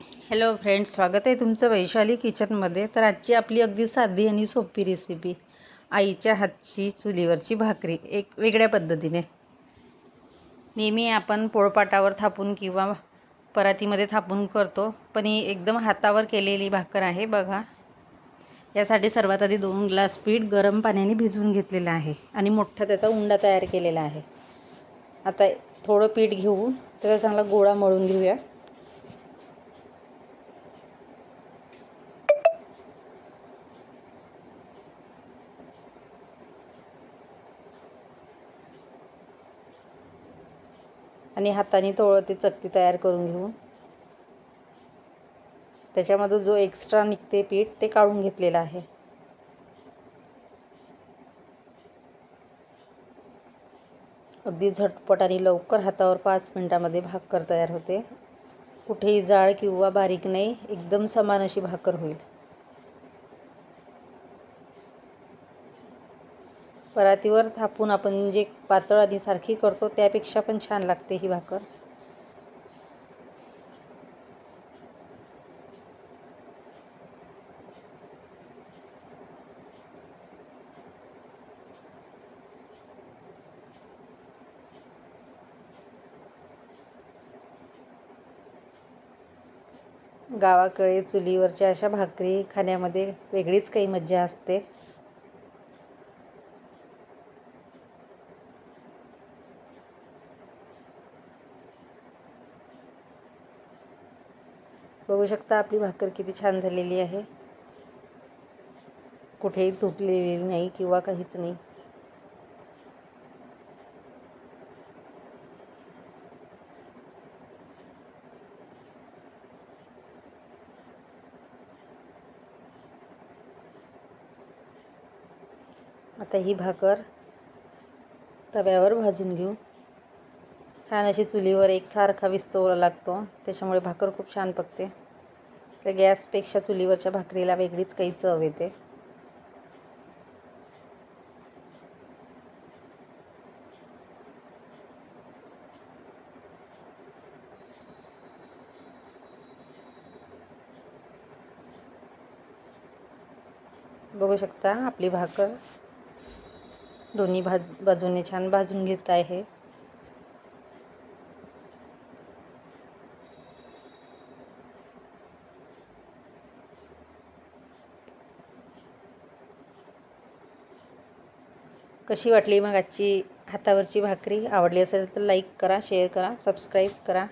Hello friends स्वागत आहे तुमचं वैशाली किचनमध्ये. तर आजची आपली अगदी साधी आणि सोपी रेसिपी आईच्या हातची चुलीवरची भाकरी. एक वेगळ्या पद्धतीने. नेहमी आपण पोळपाटावर थापून किंवा परातीमध्ये थापून करतो पण ही एकदम हातावर केलेली भाकर आहे बघा. यासाठी सर्वात आधी दोन ग्लास पीठ गरम पाण्याने भिजवून घेतलेलं आहे आणि मोठा त्याचा उंडा तयार केलेला आहे. आता थोडं पीठ घेऊन त्याचा चांगला गोळा मळून घेऊया. आणि हाताने थोडं ते चकती तयार करून घेऊन त्याच्यामध्ये जो एक्स्ट्रा निघते पीठ ते काढून घेतलेलं आहे. अगदी झटपट आणि लवकर हातावर पाच मिनटामध्ये भाकर तयार होते. कुठेही जाळ किंवा बारीक नाही एकदम समान अशी भाकर होईल. परातीवर थापून आपण जे पातळ आणि सारखी करतो त्यापेक्षा पण छान लागते ही भाकर. गावाकडे चुलीवरच्या अशा भाकरी खाण्यामध्ये वेगळीच काही मज्जा असते. बघू शकता आपली भाकर किती छान झालेली आहे. कुठेही तुटलेली नाही किंवा काहीच नाही. आता ही भाकर तव्यावर भाजून घेऊ. छान अशी चुलीवर एकसारखा विस्तवला लागतो. त्याच्यामुळे भाकर खूप छान पकते. तर गॅसपेक्षा चुलीवरच्या भाकरीला वेगळीच काही चव येते. बघू शकता आपली भाकर. दोन्ही भाज बाजूने छान भाजून घेत आहे. कशी वाटली मग आजची हातावरची भाकरी? आवडली असेल तर लाईक करा शेअर करा सबस्क्राईब करा.